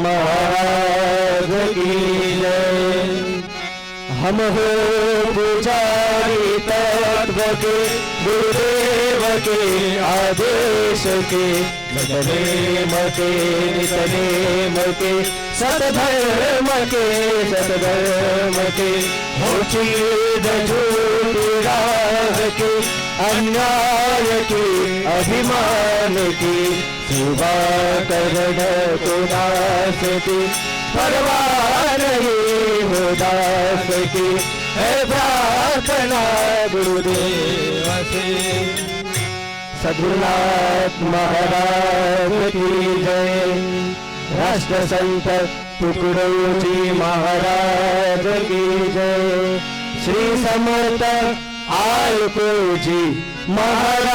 महाराज की जय। हम हो पुजारी तत्व के, गुरुदेव के आदेश के। सतनेम के नितनेम के, सतधर्म के सतधर्म के। हो चीज़ झूठ राग की अन्याय की अभिमान की सेवा करण को दास की परवाह नहीं हो दास की है प्रार्थना गुरुदेव से सद्गुरुनाथ महाराज की जय। राष्ट्र संत टुकड़ोजी महाराज की जय। श्री समर्थ आलको जी महाराज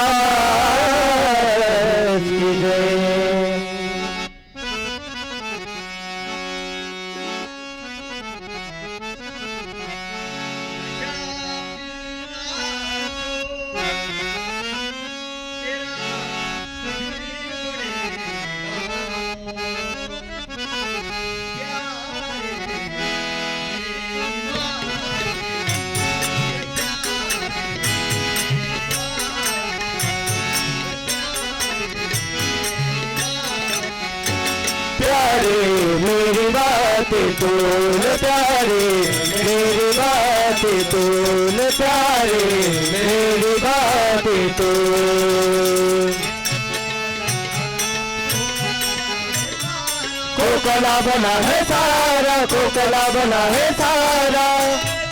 की जय। बात तोल प्यारे, मेरी बातें तोल प्यारे, मेरी बातें तोल। कोकला बना है सारा, कोकला बना है सारा।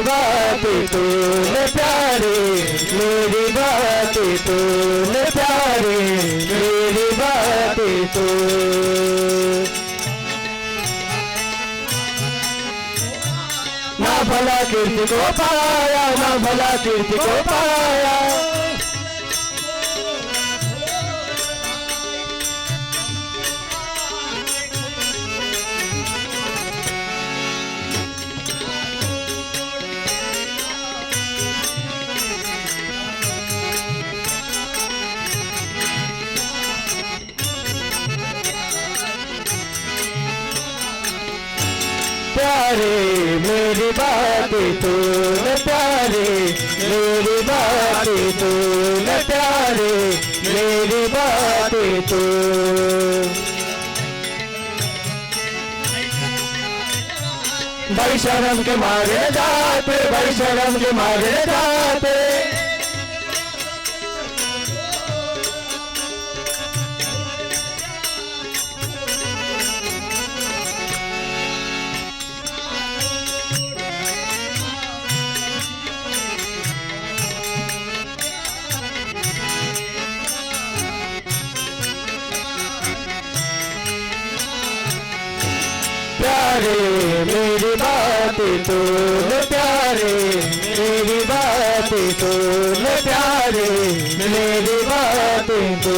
बात तूने प्यारे, मेरी बात तूने प्यारे, मेरी बात तू। ना भला कीर्ति को पाया, ना भला कीर्ति को पाया। मेरी बात तूने प्यारे, मेरी बात तूने प्यारे, मेरी बात तू। भाई शर्म के मारे जाते भाई शर्म के मारे जाते। प्यारे मेरी बात तूने प्यारे मेरी बात तूने प्यारे मेरी बात तू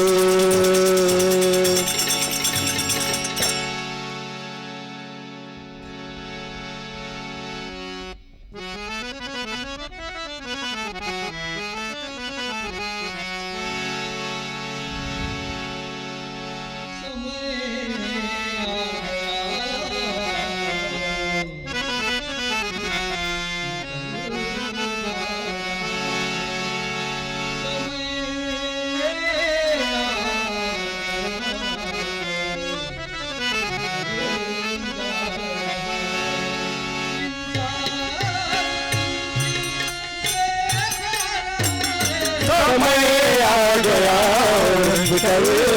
समय आ गया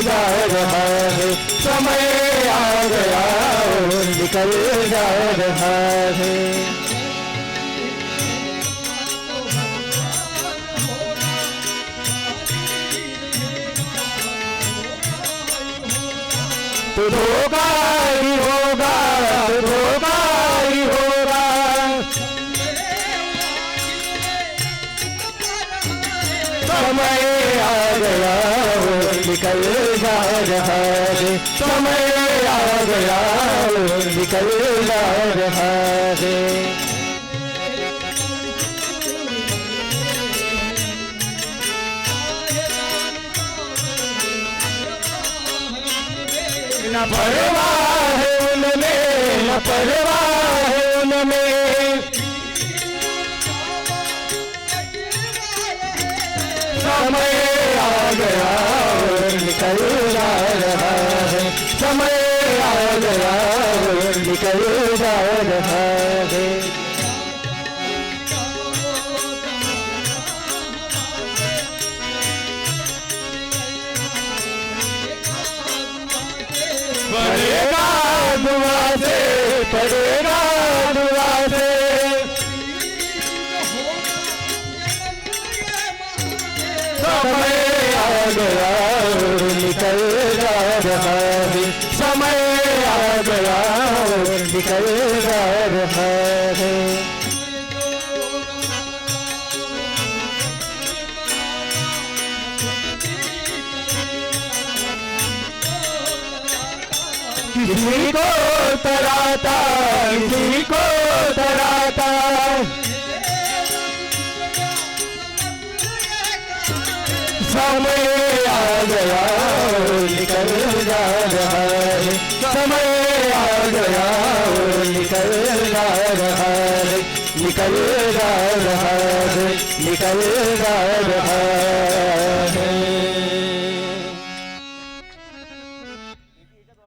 जा रहा है समय आ गया निकल जा रहा है तो होगा समय आ गया वो निकल जा रहा है समय आ गया वो निकल जा रहा है न परवाह है उनमें, न परवाह है उनमें। समय आ गया और निकल जा रहा है समय आ गया और निकल जा रहा है पड़ेगा दुआ से पड़ेगा दुआ समय आ गया, निकल जा रहा है। समय आ गया, निकल जा रहा है। किसी को तराता, किसी को तराता। समय आ गया निकल जा रहा है। समय आ गया निकल जा रहा है। निकल जा रहा है निकल जा रहा है।